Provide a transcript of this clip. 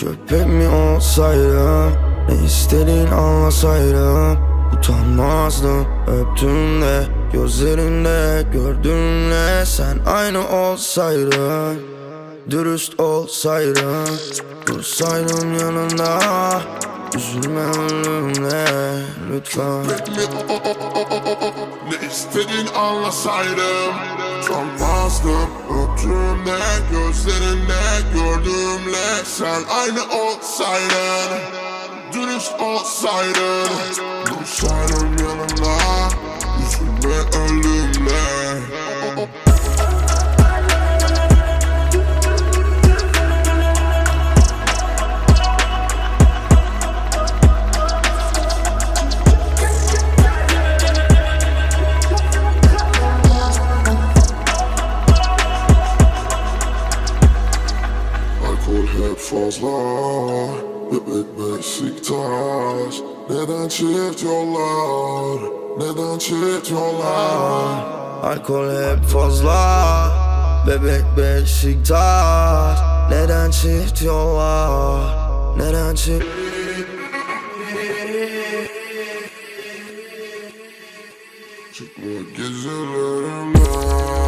Köpek mi olsaydım? Ne istediğin anlasaydım Utanmazdım öptüğümde Gözlerinde gördüğümle Sen aynı olsaydın. Dürüst olsaydın Dursaydım yanında. Üzülme ölümle Lütfen. Ne istediğin anlasaydım Sanmazdım öptüğümde Gözlerinde gördüğümle Sen aynı olsaydın Dürüst olsaydın Dursaydın yanımda Üzülme ölümle hep fazla Bebek Beşiktaş Neden çift yollar? Neden çift yollar? Alkol hep fazla Bebek Beşiktaş Neden çift yollar? Neden çift Çıkma gecelerimde